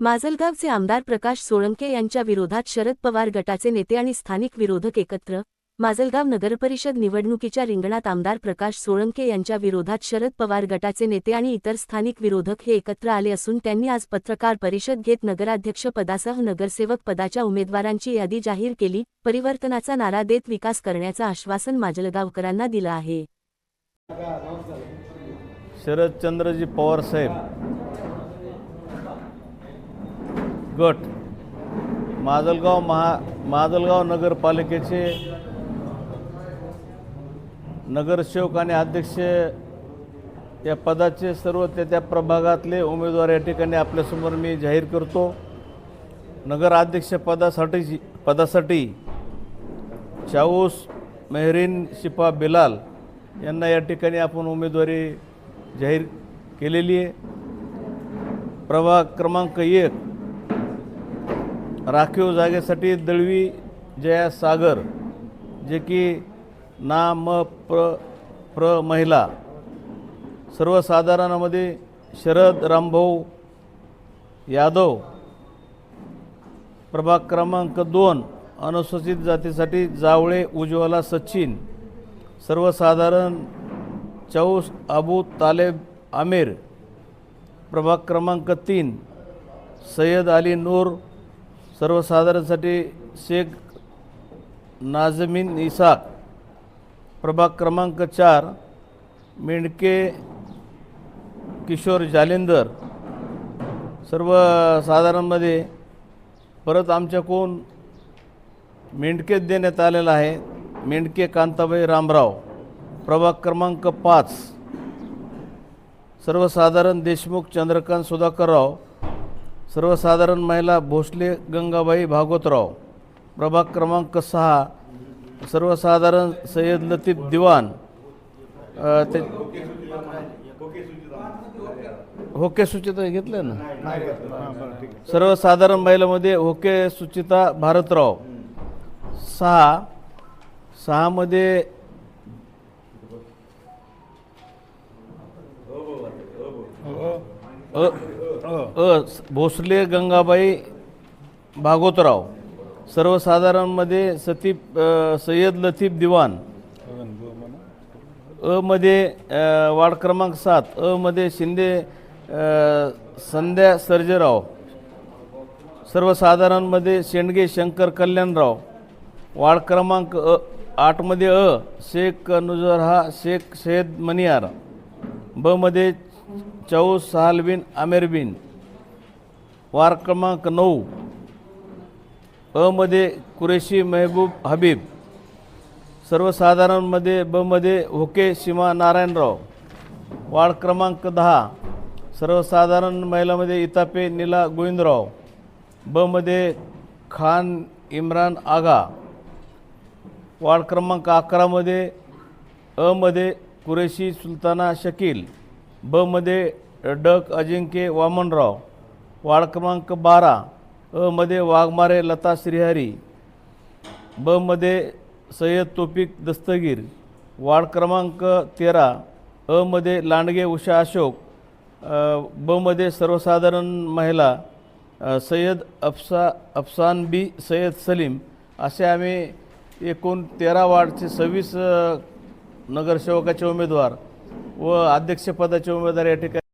माजलगावचे आमदार प्रकाश सोळंके यांच्या विरोधात शरद पवार गटाचे नेते आणि स्थानिक विरोधक एकत्र माजलगाव नगरपरिषद निवडणुकीच्या रिंगणात आमदार प्रकाश सोळंके यांच्या विरोधात शरद पवार गटाचे नेते आणि इतर स्थानिक विरोधक हे एकत्र आले असून त्यांनी आज पत्रकार परिषद घेत नगराध्यक्ष पदासह नगरसेवक पदाच्या उमेदवारांची यादी जाहीर केली परिवर्तनाचा नारा देत विकास करण्याचं आश्वासन माजलगावकरांना दिलं आहे. शरदचंद्रजी पवार साहेब गट. माजलगाव महा माजलगाव नगरपालिकेचे नगरसेवक आणि अध्यक्ष या पदाचे सर्व त्या त्या प्रभागातले उमेदवार या ठिकाणी आपल्यासमोर मी जाहीर करतो. नगराध्यक्ष पदासाठी पदासाठी चाऊस मेहरीन शिपा बिलाल यांना या ठिकाणी आपण उमेदवारी जाहीर केलेली आहे. प्रभाग क्रमांक एक राखीव जागेसाठी दळवी जया सागर जे की ना म प्र प्र महिला सर्वसाधारणामध्ये शरद रामभाऊ यादव प्रभाग क्रमांक दोन अनुसूचित जातीसाठी जावळे उज्ज्वला सचिन सर्वसाधारण चौस अबू तालेब आमिर प्रभाग क्रमांक तीन सय्यद अली नूर सर्वसाधारणसाठी शेख नाजमीन इसाक प्रभाग क्रमांक चार मेंढके किशोर जालिंदर सर्वसाधारणमध्ये परत आमच्याकडून मेंढकेच देण्यात आलेला आहे मेंढके कांताबाई रामराव प्रभाग क्रमांक पाच. सर्वसाधारण देशमुख चंद्रकांत सुधाकरराव सर्वसाधारण महिला भोसले गंगाबाई भागवतराव प्रभाग क्रमांक सहा सर्वसाधारण सय्यद लतीफ दिवान ते होके सुचिता घेतलं ना? सर्वसाधारण महिलामध्ये होके सुचिता भारतराव सहा सहामध्ये अ अ भोसले गंगाबाई भागवतराव सर्वसाधारणमध्ये सतीप सय्यद लतीफ दिवान. अ मध्ये वार्ड क्रमांक सात. अ मध्ये शिंदे संध्या सर्जेराव. सर्वसाधारणमध्ये शेंडगे शंकर कल्याणराव. वार्ड क्रमांक अ आठमध्ये अ शेख नुजरहा शेख शहेद मनियार. ब मध्ये चौस सहालबिन आमेरबिन वार क्रमांक नऊ अ मध्ये कुरेशी मेहबूब हबीब सर्वसाधारणमध्ये ब मध्ये होके सीमा नारायणराव वार्ड क्रमांक दहा सर्वसाधारण महिलामध्ये इतापे नीला गोविंदराव ब मध्ये खान इम्रान आगा वार्ड क्रमांक अकरामध्ये अमध्ये कुरेशी सुलताना शकील बमध्ये डक अजिंक्य वामनराव वार्ड क्रमांक बारा अ मध्ये वाघमारे लता श्रीहरी ब मध्ये सय्यद तोपिक दस्तगीर वार्ड क्रमांक तेरा अ मध्ये लांडगे उषा अशोक बमध्ये सर्वसाधारण महिला सय्यद अफसा अफसान बी सय्यद सलीम असे आम्ही एकूण तेरा वार्डचे सव्वीस नगरसेवकाचे उमेदवार व अध्यक्षपदाचे उमेदवार या ठिकाणी